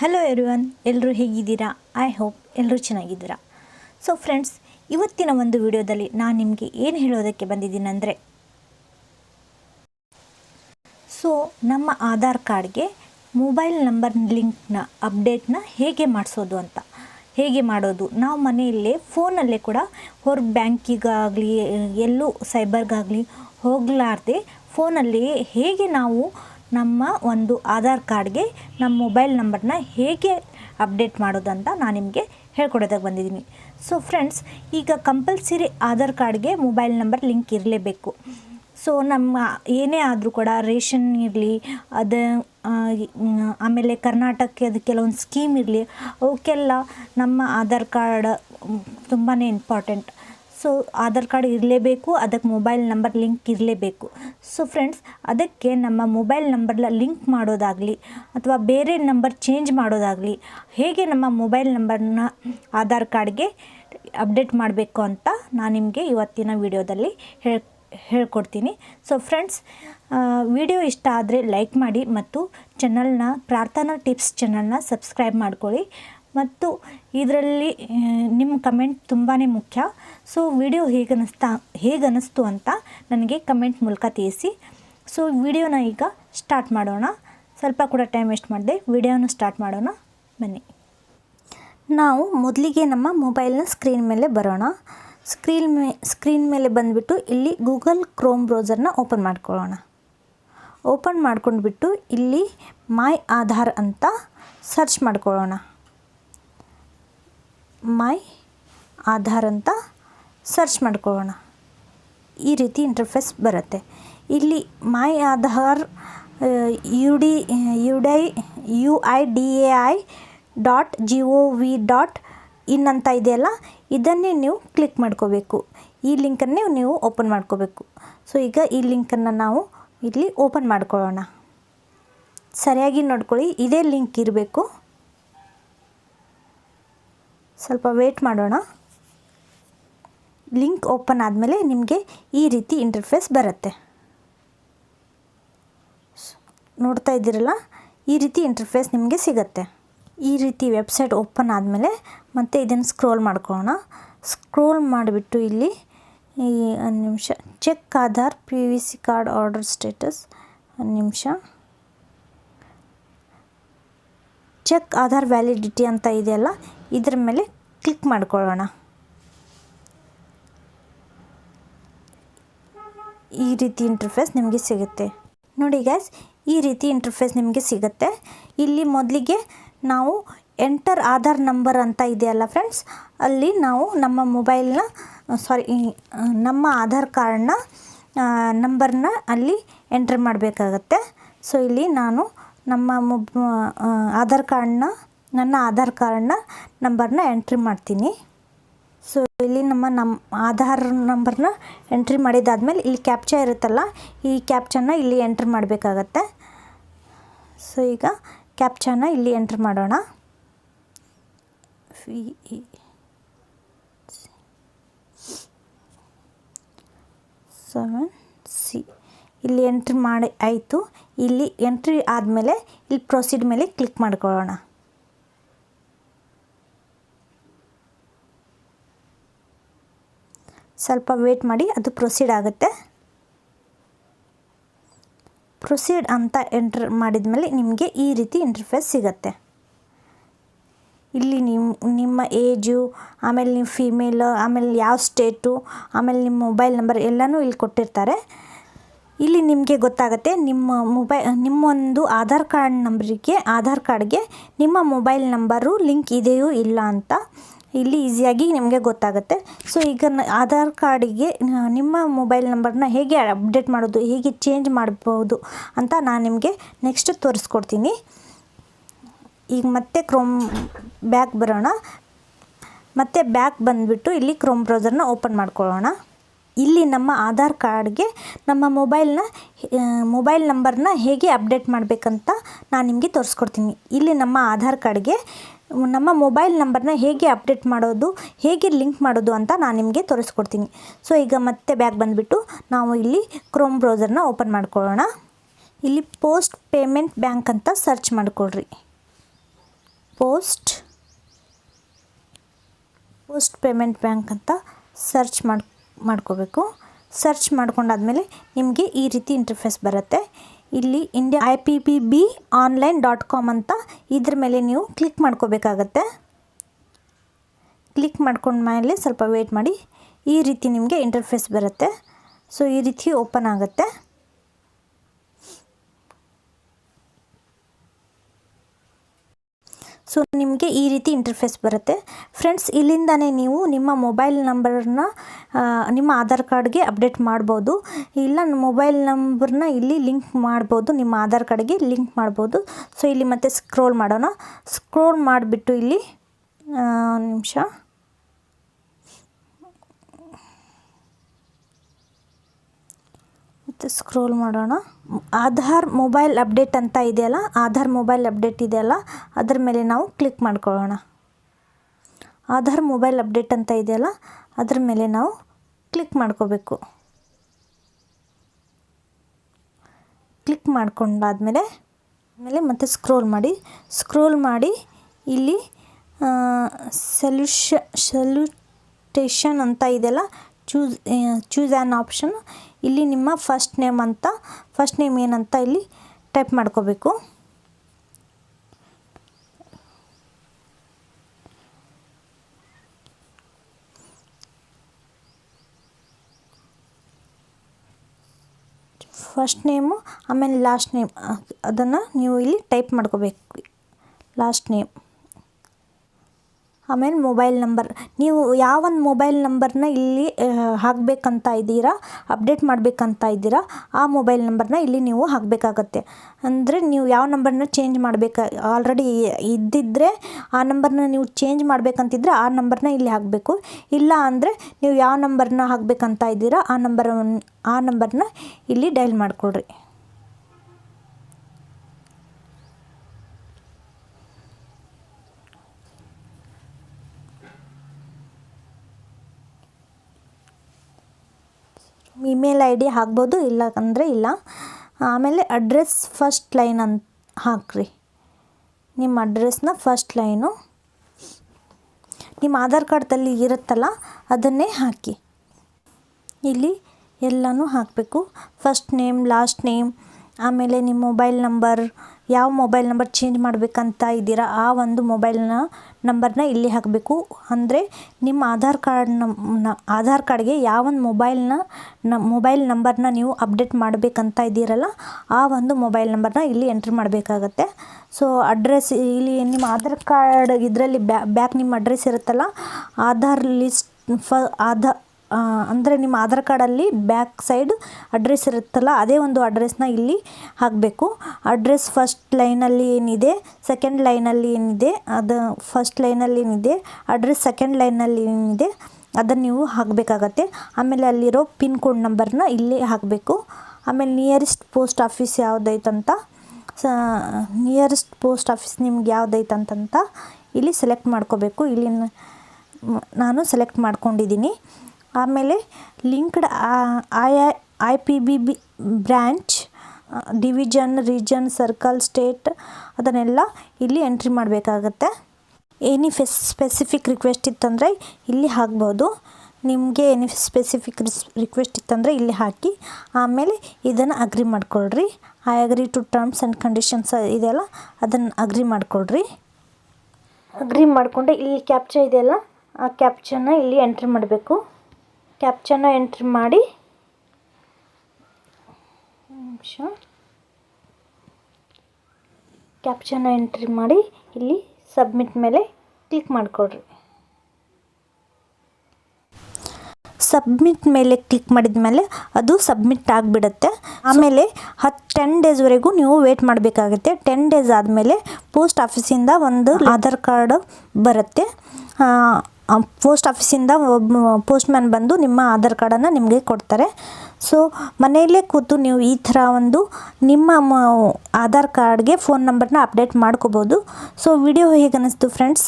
Hello everyone ಎಲ್ಲರೂ ಹೇಗಿದ್ದೀರಾ? I hope ಎಲ್ಲರೂ ಚೆನ್ನಾಗಿದ್ದೀರಾ? ಸೊ ಫ್ರೆಂಡ್ಸ್ ಇವತ್ತಿನ ಒಂದು ವಿಡಿಯೋದಲ್ಲಿ ನಾನು ನಿಮಗೆ ಏನು ಹೇಳೋದಕ್ಕೆ ಬಂದಿದ್ದೀನಿ ಅಂದರೆ ಸೊ ನಮ್ಮ ಆಧಾರ್ ಕಾರ್ಡ್ಗೆ ಮೊಬೈಲ್ ನಂಬರ್ ಲಿಂಕ್ನ ಅಪ್ಡೇಟ್ನ ಹೇಗೆ ಮಾಡಿಸೋದು ಅಂತ. ಹೇಗೆ ಮಾಡೋದು? ನಾವು ಮನೆಯಲ್ಲೇ ಫೋನಲ್ಲೇ ಕೂಡ ಹೊರ ಬ್ಯಾಂಕಿಗಾಗಲಿ, ಎಲ್ಲೂ ಸೈಬರ್ಗಾಗಲಿ ಹೋಗಲಾರ್ದೆ ಫೋನಲ್ಲಿ ಹೇಗೆ ನಾವು ನಮ್ಮ ಒಂದು ಆಧಾರ್ ಕಾರ್ಡ್ಗೆ ನಮ್ಮ ಮೊಬೈಲ್ ನಂಬರ್ನ ಹೇಗೆ ಅಪ್ಡೇಟ್ ಮಾಡೋದಂತ ನಾನು ನಿಮಗೆ ಹೇಳ್ಕೊಡೋದಕ್ಕೆ ಬಂದಿದ್ದೀನಿ. ಸೊ ಫ್ರೆಂಡ್ಸ್ ಈಗ ಕಂಪಲ್ಸರಿ ಆಧಾರ್ ಕಾರ್ಡ್ಗೆ ಮೊಬೈಲ್ ನಂಬರ್ ಲಿಂಕ್ ಇರಲೇಬೇಕು. ಸೊ ನಮ್ಮ ಏನೇ ಆದರೂ ಕೂಡ ರೇಷನ್ ಇರಲಿ, ಅದು ಆಮೇಲೆ ಕರ್ನಾಟಕದ ಕೆಲವೊಂದು ಸ್ಕೀಮ್ ಇರಲಿ, ಅವಕ್ಕೆಲ್ಲ ನಮ್ಮ ಆಧಾರ್ ಕಾರ್ಡ್ ತುಂಬಾ ಇಂಪಾರ್ಟೆಂಟ್ ಸೊ ಆಧಾರ್ ಕಾರ್ಡ್ ಇರಲೇಬೇಕು, ಅದಕ್ಕೆ ಮೊಬೈಲ್ ನಂಬರ್ ಲಿಂಕ್ ಇರಲೇಬೇಕು. ಸೊ ಫ್ರೆಂಡ್ಸ್, ಅದಕ್ಕೆ ನಮ್ಮ ಮೊಬೈಲ್ ನಂಬರ್ನ ಲಿಂಕ್ ಮಾಡೋದಾಗಲಿ ಅಥವಾ ಬೇರೆ ನಂಬರ್ ಚೇಂಜ್ ಮಾಡೋದಾಗಲಿ ಹೇಗೆ ನಮ್ಮ ಮೊಬೈಲ್ ನಂಬರ್ನ ಆಧಾರ್ ಕಾರ್ಡ್ಗೆ ಅಪ್ಡೇಟ್ ಮಾಡಬೇಕು ಅಂತ ನಾನು ನಿಮಗೆ ಇವತ್ತಿನ ವಿಡಿಯೋದಲ್ಲಿ ಹೇಳಿ, ಹೇಳ್ಕೊಡ್ತೀನಿ. ಸೊ ಫ್ರೆಂಡ್ಸ್ ವಿಡಿಯೋ ಇಷ್ಟ ಆದರೆ ಲೈಕ್ ಮಾಡಿ ಮತ್ತು ಚಾನಲ್ನ ಪ್ರಾರ್ಥನಾ ಟಿಪ್ಸ್ ಚಾನಲ್ನ ಸಬ್ಸ್ಕ್ರೈಬ್ ಮಾಡ್ಕೊಳ್ಳಿ. ಮತ್ತು ಇದರಲ್ಲಿ ನಿಮ್ಮ ಕಮೆಂಟ್ ತುಂಬಾ ಮುಖ್ಯ. ಸೊ, ವಿಡಿಯೋ ಹೇಗನ್ನಿಸ್ತಾ, ಹೇಗನ್ನಿಸ್ತು ಅಂತ ನನಗೆ ಕಮೆಂಟ್ ಮೂಲಕ ತಿಳಿಸಿ. ಸೊ, ವಿಡಿಯೋನ ಈಗ ಸ್ಟಾರ್ಟ್ ಮಾಡೋಣ. ಸ್ವಲ್ಪ ಕೂಡ ಟೈಮ್ ವೇಸ್ಟ್ ಮಾಡಿದೆ ವಿಡಿಯೋನ ಸ್ಟಾರ್ಟ್ ಮಾಡೋಣ. ಬನ್ನಿ. ನಾವು ಮೊದಲಿಗೆ ನಮ್ಮ ಮೊಬೈಲ್ನ ಸ್ಕ್ರೀನ್ ಮೇಲೆ ಬರೋಣ. ಸ್ಕ್ರೀನ್ ಮೇ, ಸ್ಕ್ರೀನ್ ಮೇಲೆ ಬಂದುಬಿಟ್ಟು ಇಲ್ಲಿ ಗೂಗಲ್ ಕ್ರೋಮ್ ಬ್ರೌಸರ್ನ ಓಪನ್ ಮಾಡ್ಕೊಳ್ಳೋಣ. ಓಪನ್ ಮಾಡ್ಕೊಂಡ್ಬಿಟ್ಟು ಇಲ್ಲಿ ಮೈ ಆಧಾರ್ ಅಂತ ಸರ್ಚ್ ಮಾಡ್ಕೊಳ್ಳೋಣ. ಮೈ ಆಧಾರ್ ಅಂತ ಸರ್ಚ್ ಮಾಡ್ಕೊಳ್ಳೋಣ. ಈ ರೀತಿ ಇಂಟರ್ಫೇಸ್ ಬರುತ್ತೆ. ಇಲ್ಲಿ my Aadhaar U D U dye U I D A I dot G O V dot in ಅಂತ ಇದೆಯಲ್ಲ, ಇದನ್ನೇ ನೀವು ಕ್ಲಿಕ್ ಮಾಡ್ಕೋಬೇಕು. ಈ ಲಿಂಕನ್ನೇ ನೀವು ಓಪನ್ ಮಾಡ್ಕೋಬೇಕು. ಸೊ, ಈಗ ಈ ಲಿಂಕನ್ನು ನಾವು ಇಲ್ಲಿ ಓಪನ್ ಮಾಡ್ಕೊಳ್ಳೋಣ. ಸರಿಯಾಗಿ ನೋಡ್ಕೊಳ್ಳಿ, ಇದೇ ಲಿಂಕ್ ಇರಬೇಕು. ಸ್ವಲ್ಪ ವೇಟ್ ಮಾಡೋಣ. ಲಿಂಕ್ ಓಪನ್ ಆದಮೇಲೆ ನಿಮಗೆ ಈ ರೀತಿ ಇಂಟರ್ಫೇಸ್ ಬರುತ್ತೆ. ನೋಡ್ತಾ ಇದ್ದೀರಲ್ಲ, ಈ ರೀತಿ ಇಂಟರ್ಫೇಸ್ ನಿಮಗೆ ಸಿಗುತ್ತೆ. ಈ ರೀತಿ ವೆಬ್ಸೈಟ್ ಓಪನ್ ಆದಮೇಲೆ ಮತ್ತೆ ಇದನ್ನು ಸ್ಕ್ರೋಲ್ ಮಾಡ್ಕೊಳ್ಳೋಣ. ಸ್ಕ್ರೋಲ್ ಮಾಡಿಬಿಟ್ಟು ಇಲ್ಲಿ ಈ ಒಂದು ನಿಮಿಷ check Aadhaar P V C card order status ಒಂದು ನಿಮಿಷ. ಚೆಕ್ ಆಧಾರ್ ವ್ಯಾಲಿಡಿಟಿ ಅಂತ ಇದೆಯಲ್ಲ ಇದ್ರ ಮೇಲೆ ಕ್ಲಿಕ್ ಮಾಡ್ಕೊಳ್ಳೋಣ. ಈ ರೀತಿ ಇಂಟರ್ಫೇಸ್ ನಿಮಗೆ ಸಿಗುತ್ತೆ. ನೋಡಿ ಗ್ಯಾಸ್ ಈ ರೀತಿ ಇಂಟರ್ಫೇಸ್ ನಿಮಗೆ ಸಿಗುತ್ತೆ. ಇಲ್ಲಿ ಮೊದಲಿಗೆ ನಾವು ಎಂಟರ್ ಆಧಾರ್ ನಂಬರ್ ಅಂತ ಇದೆಯಲ್ಲ ಫ್ರೆಂಡ್ಸ್ ಅಲ್ಲಿ ನಾವು ನಮ್ಮ ಮೊಬೈಲ್ನ ಸಾರಿ ನಮ್ಮ ಆಧಾರ್ ಕಾರ್ಡ್ನ ನಂಬರ್ನ ಅಲ್ಲಿ ಎಂಟರ್ ಮಾಡಬೇಕಾಗತ್ತೆ. ಸೊ ಇಲ್ಲಿ ನಾನು ನಮ್ಮ ಮೊಬ್ ಆಧಾರ್ ಕಾರ್ಡ್ನ ನನ್ನ ಆಧಾರ್ ಕಾರ್ಡ್ನ ನಂಬರ್ನ ಎಂಟ್ರಿ ಮಾಡ್ತೀನಿ. ಸೊ ಇಲ್ಲಿ ನಮ್ಮ ನಮ್ಮ ಆಧಾರ್ ನಂಬರ್ನ ಎಂಟ್ರಿ ಮಾಡಿದಾದ್ಮೇಲೆ ಇಲ್ಲಿ ಕ್ಯಾಪ್ಚಾ ಇರುತ್ತಲ್ಲ, ಈ ಕ್ಯಾಪ್ಚಾನ ಇಲ್ಲಿ ಎಂಟ್ರ್ ಮಾಡಬೇಕಾಗತ್ತೆ. ಸೊ ಈಗ ಕ್ಯಾಪ್ಚಾನ ಇಲ್ಲಿ ಎಂಟ್ರ್ ಮಾಡೋಣ. ಸೆವೆನ್ ಸಿ ಇಲ್ಲಿ ಎಂಟ್ರಿ ಮಾಡಿ, ಆಯಿತು. ಇಲ್ಲಿ ಎಂಟ್ರಿ ಆದಮೇಲೆ, ಇಲ್ಲಿ ಪ್ರೊಸೀಡ್ ಮೇಲೆ ಕ್ಲಿಕ್ ಮಾಡ್ಕೊಳ್ಳೋಣ. ಸ್ವಲ್ಪ ವೇಟ್ ಮಾಡಿ, ಅದು ಪ್ರೊಸೀಡ್ ಆಗುತ್ತೆ. ಪ್ರೊಸೀಡ್ ಅಂತ ಎಂಟ್ರ್ ಮಾಡಿದ ಮೇಲೆ ನಿಮಗೆ ಈ ರೀತಿ ಇಂಟರ್ಫೇಸ್ ಸಿಗುತ್ತೆ. ಇಲ್ಲಿ ನಿಮ್ಮ ನಿಮ್ಮ ಏಜು ಆಮೇಲೆ ನಿಮ್ಮ ಫಿಮೇಲ್ ಆಮೇಲೆ ಯಾವ ಸ್ಟೇಟು ಆಮೇಲೆ ನಿಮ್ಮ ಮೊಬೈಲ್ ನಂಬರ್ ಎಲ್ಲನೂ ಇಲ್ಲಿ ಕೊಟ್ಟಿರ್ತಾರೆ. ಇಲ್ಲಿ ನಿಮಗೆ ಗೊತ್ತಾಗುತ್ತೆ, ನಿಮ್ಮ ಮೊಬೈ ನಿಮ್ಮೊಂದು ಆಧಾರ್ ಕಾರ್ಡ್ ನಂಬರಿಗೆ ಆಧಾರ್ ಕಾರ್ಡ್ಗೆ ನಿಮ್ಮ ಮೊಬೈಲ್ ನಂಬರು ಲಿಂಕ್ ಇದೆಯೋ ಇಲ್ಲ ಅಂತ. ಇಲ್ಲಿ ಈಸಿಯಾಗಿ ನಿಮಗೆ ಗೊತ್ತಾಗುತ್ತೆ. ಸೊ ಈಗ ಆಧಾರ್ ಕಾರ್ಡಿಗೆ ನಿಮ್ಮ ಮೊಬೈಲ್ ನಂಬರ್ನ ಹೇಗೆ ಅಪ್ಡೇಟ್ ಮಾಡೋದು, ಹೇಗೆ ಚೇಂಜ್ ಮಾಡ್ಬೋದು ಅಂತ ನಾನು ನಿಮಗೆ ನೆಕ್ಸ್ಟ್ ತೋರಿಸ್ಕೊಡ್ತೀನಿ. ಈಗ ಮತ್ತೆ ಕ್ರೋಮ್ ಬ್ಯಾಕ್ ಬರೋಣ. ಮತ್ತೆ ಬ್ಯಾಕ್ ಬಂದುಬಿಟ್ಟು ಇಲ್ಲಿ ಕ್ರೋಮ್ ಬ್ರೌಸರ್ನ ಓಪನ್ ಮಾಡ್ಕೊಳ್ಳೋಣ. ಇಲ್ಲಿ ನಮ್ಮ ಆಧಾರ್ ಕಾರ್ಡ್ಗೆ ನಮ್ಮ ಮೊಬೈಲ್ನ ಮೊಬೈಲ್ ನಂಬರ್ನ ಹೇಗೆ ಅಪ್ಡೇಟ್ ಮಾಡಬೇಕಂತ ನಾನು ನಿಮಗೆ ತೋರಿಸ್ಕೊಡ್ತೀನಿ. ಇಲ್ಲಿ ನಮ್ಮ ಆಧಾರ್ ಕಾರ್ಡ್ಗೆ ನಮ್ಮ ಮೊಬೈಲ್ ನಂಬರ್ನ ಹೇಗೆ ಅಪ್ಡೇಟ್ ಮಾಡೋದು, ಹೇಗೆ ಲಿಂಕ್ ಮಾಡೋದು ಅಂತ ನಾನು ನಿಮಗೆ ತೋರಿಸ್ಕೊಡ್ತೀನಿ. ಸೊ ಈಗ ಮತ್ತೆ ಬ್ಯಾಗ್ ಬಂದುಬಿಟ್ಟು ನಾವು ಇಲ್ಲಿ ಕ್ರೋಮ್ ಬ್ರೌಸರ್ನ ಓಪನ್ ಮಾಡ್ಕೊಳ್ಳೋಣ. ಇಲ್ಲಿ ಪೋಸ್ಟ್ ಪೇಮೆಂಟ್ ಬ್ಯಾಂಕ್ ಅಂತ ಸರ್ಚ್ ಮಾಡಿಕೊಳ್ರಿ ಪೋಸ್ಟ್ ಪೋಸ್ಟ್ ಪೇಮೆಂಟ್ ಬ್ಯಾಂಕ್ ಅಂತ ಸರ್ಚ್ ಮಾಡಿ, ಮಾಡ್ಕೋಬೇಕು. ಸರ್ಚ್ ಮಾಡ್ಕೊಂಡಾದ್ಮೇಲೆ ನಿಮಗೆ ಈ ರೀತಿ ಇಂಟರ್ಫೇಸ್ ಬರುತ್ತೆ. ಇಲ್ಲಿ India I P P B online dot com ಅಂತ ಇದ್ರ ಮೇಲೆ ನೀವು ಕ್ಲಿಕ್ ಮಾಡ್ಕೋಬೇಕಾಗತ್ತೆ. ಕ್ಲಿಕ್ ಮಾಡ್ಕೊಂಡ ಮೇಲೆ ಸ್ವಲ್ಪ ವೆಯ್ಟ್ ಮಾಡಿ. ಈ ರೀತಿ ನಿಮಗೆ ಇಂಟರ್ಫೇಸ್ ಬರುತ್ತೆ. ಸೊ ಈ ರೀತಿ ಓಪನ್ ಆಗುತ್ತೆ ಸೊ ನಿಮಗೆ ಈ ರೀತಿ ಇಂಟರ್ಫೇಸ್ ಬರುತ್ತೆ. ಫ್ರೆಂಡ್ಸ್ ಇಲ್ಲಿಂದನೇ ನೀವು ನಿಮ್ಮ ಮೊಬೈಲ್ ನಂಬರ್ನ ಆ, ನಿಮ್ಮ ಆಧಾರ್ ಕಾರ್ಡ್ಗೆ ಅಪ್ಡೇಟ್ ಮಾಡ್ಬೋದು. ಇಲ್ಲ ಮೊಬೈಲ್ ನಂಬರ್ನ ಇಲ್ಲಿ ಲಿಂಕ್ ಮಾಡ್ಬೋದು ನಿಮ್ಮ ಆಧಾರ್ ಕಾರ್ಡ್ಗೆ ಲಿಂಕ್ ಮಾಡ್ಬೋದು. ಸೊ ಇಲ್ಲಿ ಮತ್ತೆ ಸ್ಕ್ರೋಲ್ ಮಾಡೋಣ. ಸ್ಕ್ರೋಲ್ ಮಾಡಿಬಿಟ್ಟು ಇಲ್ಲಿ ನಿಮಿಷ. ಸ್ಕ್ರೋಲ್ ಮಾಡೋಣ. ಆಧಾರ್ ಮೊಬೈಲ್ ಅಪ್ಡೇಟ್ ಅಂತ ಇದೆಯಲ್ಲ, ಆಧಾರ್ ಮೊಬೈಲ್ ಅಪ್ಡೇಟ್ ಇದೆಯಲ್ಲ, ಅದರ ಮೇಲೆ ನಾವು ಕ್ಲಿಕ್ ಮಾಡ್ಕೊಳ್ಳೋಣ. ಆಧಾರ್ ಮೊಬೈಲ್ ಅಪ್ಡೇಟ್ ಅಂತ ಇದೆಯಲ್ಲ, ಅದ್ರ ಮೇಲೆ ನಾವು ಕ್ಲಿಕ್ ಮಾಡ್ಕೋಬೇಕು. ಕ್ಲಿಕ್ ಮಾಡ್ಕೊಂಡಾದ್ಮೇಲೆ, ಆಮೇಲೆ ಮತ್ತೆ ಸ್ಕ್ರೋಲ್ ಮಾಡಿ. ಸ್ಕ್ರೋಲ್ ಮಾಡಿ, ಇಲ್ಲಿ ಸಲ್ಯೂಷ ಸಲ್ಯೂಟೇಷನ್ ಅಂತ ಇದೆಯಲ್ಲ ಚೂಸ್ ಚೂಸ್ ಆ್ಯನ್ ಆಪ್ಷನ್ ಇಲ್ಲಿ ನಿಮ್ಮ ಫಸ್ಟ್ ನೇಮ್ ಅಂತ ಫಸ್ಟ್ ನೇಮ್ ಏನಂತ ಇಲ್ಲಿ ಟೈಪ್ ಮಾಡ್ಕೋಬೇಕು. ಫಸ್ಟ್ ನೇಮು ಆಮೇಲೆ ಲಾಸ್ಟ್ ನೇಮ್ ಅದನ್ನು ನೀವು ಇಲ್ಲಿ ಟೈಪ್ ಮಾಡ್ಕೋಬೇಕು. ಲಾಸ್ಟ್ ನೇಮ್ ಆಮೇಲೆ ಮೊಬೈಲ್ ನಂಬರ್. ನೀವು ಯಾವೊಂದು ಮೊಬೈಲ್ ನಂಬರ್ನ ಇಲ್ಲಿ ಹಾಕಬೇಕಂತ ಇದ್ದೀರಾ, ಅಪ್ಡೇಟ್ ಮಾಡಬೇಕಂತ ಇದ್ದೀರಾ, ಆ ಮೊಬೈಲ್ ನಂಬರ್ನ ಇಲ್ಲಿ ನೀವು ಹಾಕಬೇಕಾಗತ್ತೆ. ಅಂದರೆ ನೀವು ಯಾವ ನಂಬರ್ನ ಚೇಂಜ್ ಮಾಡಬೇಕು, ಆಲ್ರೆಡಿ ಇದ್ದಿದ್ದರೆ ಆ ನಂಬರ್ನ ನೀವು ಚೇಂಜ್ ಮಾಡಬೇಕಂತಿದ್ರೆ ಆ ನಂಬರ್ನ ಇಲ್ಲಿ ಹಾಕಬೇಕು. ಇಲ್ಲ ಅಂದರೆ ನೀವು ಯಾವ ನಂಬರ್ನ ಹಾಕಬೇಕಂತ ಇದ್ದೀರಾ, ಆ ನಂಬರ್ ಆ ನಂಬರ್ನ ಇಲ್ಲಿ ಡೈಲ್ ಮಾಡಿಕೊಡ್ರಿ. ಇಮೇಲ್ ಐ ಡಿ ಹಾಕ್ಬೋದು ಇಲ್ಲ ಅಂದರೆ ಇಲ್ಲ. ಆಮೇಲೆ ಅಡ್ರೆಸ್ ಫಸ್ಟ್ ಲೈನ್ ಅಂತ ಹಾಕ್ರಿ. ನಿಮ್ಮ ಅಡ್ರೆಸ್ನ ಫಸ್ಟ್ ಲೈನು. ನಿಮ್ಮ ಆಧಾರ್ ಕಾರ್ಡ್ದಲ್ಲಿ ಇರುತ್ತಲ್ಲ, ಅದನ್ನೇ ಹಾಕಿ. ಇಲ್ಲಿ ಎಲ್ಲನೂ ಹಾಕಬೇಕು. ಫಸ್ಟ್ ನೇಮ್, ಲಾಸ್ಟ್ ನೇಮ್, ಆಮೇಲೆ ನಿಮ್ಮ ಮೊಬೈಲ್ ನಂಬರ್ ಯಾವ ಮೊಬೈಲ್ ನಂಬರ್ ಚೇಂಜ್ ಮಾಡಬೇಕಂತ ಇದ್ದೀರಾ, ಆ ಒಂದು ಮೊಬೈಲ್ನ ನಂಬರ್ನ ಇಲ್ಲಿ ಹಾಕಬೇಕು. ಅಂದರೆ ನಿಮ್ಮ ಆಧಾರ್ ಕಾರ್ಡ್ನ ಆಧಾರ್ ಕಾರ್ಡ್ಗೆ ಯಾವೊಂದು ಮೊಬೈಲ್ನ ನ ಮೊಬೈಲ್ ನಂಬರ್ನ ನೀವು ಅಪ್ಡೇಟ್ ಮಾಡಬೇಕಂತ ಇದ್ದೀರಲ್ಲ, ಆ ಒಂದು ಮೊಬೈಲ್ ನಂಬರ್ನ ಇಲ್ಲಿ ಎಂಟ್ರ್ ಮಾಡಬೇಕಾಗತ್ತೆ. ಸೊ ಅಡ್ರೆಸ್ ಇಲ್ಲಿ ನಿಮ್ಮ ಆಧಾರ್ ಕಾರ್ಡ್ ಇದರಲ್ಲಿ ಬ್ಯಾಕ್ ನಿಮ್ಮ ಅಡ್ರೆಸ್ ಇರುತ್ತಲ್ಲ, ಆಧಾರ್ ಲಿಸ್ಟ್ ಫ ಆಧಾ ಅಂದರೆ ನಿಮ್ಮ ಆಧಾರ್ ಕಾರ್ಡಲ್ಲಿ ಬ್ಯಾಕ್ ಸೈಡ್ ಅಡ್ರೆಸ್ ಇರುತ್ತಲ್ಲ, ಅದೇ ಒಂದು ಅಡ್ರೆಸ್ನ ಇಲ್ಲಿ ಹಾಕಬೇಕು. ಅಡ್ರೆಸ್ ಫಸ್ಟ್ ಲೈನಲ್ಲಿ ಏನಿದೆ ಸೆಕೆಂಡ್ ಲೈನಲ್ಲಿ ಏನಿದೆ, ಅದು ಫಸ್ಟ್ ಲೈನಲ್ಲಿ ಏನಿದೆ, ಅಡ್ರೆಸ್ ಸೆಕೆಂಡ್ ಲೈನಲ್ಲಿ ಏನಿದೆ, ಅದನ್ನು ನೀವು ಹಾಕಬೇಕಾಗತ್ತೆ. ಆಮೇಲೆ ಅಲ್ಲಿರೋ ಪಿನ್ ಕೋಡ್ ನಂಬರ್ನ ಇಲ್ಲಿ ಹಾಕಬೇಕು. ಆಮೇಲೆ ನಿಯರೆಸ್ಟ್ ಪೋಸ್ಟ್ ಆಫೀಸ್ ಯಾವುದೈತಂತ, ಸ ನಿಯರೆಸ್ಟ್ ಪೋಸ್ಟ್ ಆಫೀಸ್ ನಿಮ್ಗೆ ಯಾವುದೈತಂತಂತ ಇಲ್ಲಿ ಸೆಲೆಕ್ಟ್ ಮಾಡ್ಕೋಬೇಕು. ಇಲ್ಲಿ ನಾನು ಸೆಲೆಕ್ಟ್ ಮಾಡ್ಕೊಂಡಿದ್ದೀನಿ. ಆಮೇಲೆ linked I I P B B branch division, region, circle, state, ಅದನ್ನೆಲ್ಲ ಇಲ್ಲಿ ಎಂಟ್ರಿ ಮಾಡಬೇಕಾಗತ್ತೆ. ಎನಿ ಫೆಸ್, ಸ್ಪೆಸಿಫಿಕ್ ರಿಕ್ವೆಸ್ಟ್ ಇತ್ತಂದರೆ ಇಲ್ಲಿ ಹಾಕ್ಬೋದು. ನಿಮಗೆ ಎನಿ ಸ್ಪೆಸಿಫಿಕ್ ರಿಕ್ವೆಸ್ಟ್ ಇತ್ತಂದರೆ ಇಲ್ಲಿ ಹಾಕಿ, ಆಮೇಲೆ ಇದನ್ನು ಅಗ್ರಿ ಮಾಡ್ಕೊಳ್ರಿ. I agree to terms and conditions ಇದೆಯಲ್ಲ ಅದನ್ನು ಅಗ್ರಿ ಮಾಡ್ಕೊಳ್ರಿ. ಅಗ್ರಿ ಮಾಡಿಕೊಂಡೆ ಇಲ್ಲಿ ಕ್ಯಾಪ್ಚರ್ ಇದೆಯಲ್ಲ, ಆ ಕ್ಯಾಪ್ಚರ್ನ ಇಲ್ಲಿ ಎಂಟ್ರಿ ಮಾಡಬೇಕು. ಕ್ಯಾಪ್ಚನ ಎಂಟ್ರಿ ಮಾಡಿ. ನಿಮಿಷ. ಕ್ಯಾಪ್ಚನ್ನ ಎಂಟ್ರಿ ಮಾಡಿ ಇಲ್ಲಿ ಸಬ್ಮಿಟ್ ಮೇಲೆ ಕ್ಲಿಕ್ ಮಾಡಿಕೊಡ್ರಿ. ಸಬ್ಮಿಟ್ ಮೇಲೆ ಕ್ಲಿಕ್ ಮಾಡಿದ ಮೇಲೆ ಅದು ಸಬ್ಮಿಟ್ ಆಗಿಬಿಡುತ್ತೆ. ಆಮೇಲೆ ಹತ್ತು ಟೆನ್ ಡೇಸ್ವರೆಗೂ ನೀವು ವೇಟ್ ಮಾಡಬೇಕಾಗುತ್ತೆ. ಟೆನ್ ಡೇಸ್ ಆದಮೇಲೆ ಪೋಸ್ಟ್ ಆಫೀಸಿಂದ ಒಂದು ಆಧಾರ್ ಕಾರ್ಡ್ ಬರುತ್ತೆ. ಪೋಸ್ಟ್ ಆಫೀಸಿಂದ ಒಬ್ಬ ಪೋಸ್ಟ್ಮ್ಯಾನ್ ಬಂದು ನಿಮ್ಮ ಆಧಾರ್ ಕಾರ್ಡನ್ನು ನಿಮಗೆ ಕೊಡ್ತಾರೆ. ಸೊ ಮನೆಯಲ್ಲೇ ಕೂತು ನೀವು ಈ ಥರ ಒಂದು ನಿಮ್ಮ ಆಧಾರ್ ಕಾರ್ಡ್ಗೆ ಫೋನ್ ನಂಬರ್ನ ಅಪ್ಡೇಟ್ ಮಾಡ್ಕೋಬೋದು. ಸೊ ವಿಡಿಯೋ ಹೇಗೆ ಅನ್ನಿಸ್ತು ಫ್ರೆಂಡ್ಸ್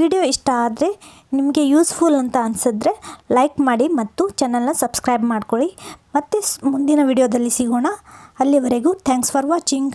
ವಿಡಿಯೋ ಇಷ್ಟ ಆದರೆ ನಿಮಗೆ ಯೂಸ್ಫುಲ್ ಅಂತ ಅನಿಸಿದ್ರೆ ಲೈಕ್ ಮಾಡಿ ಮತ್ತು ಚಾನಲ್ನ ಸಬ್ಸ್ಕ್ರೈಬ್ ಮಾಡ್ಕೊಳ್ಳಿ. ಮತ್ತು ಮುಂದಿನ ವಿಡಿಯೋದಲ್ಲಿ ಸಿಗೋಣ. ಅಲ್ಲಿವರೆಗೂ ಥ್ಯಾಂಕ್ಸ್ ಫಾರ್ ವಾಚಿಂಗ್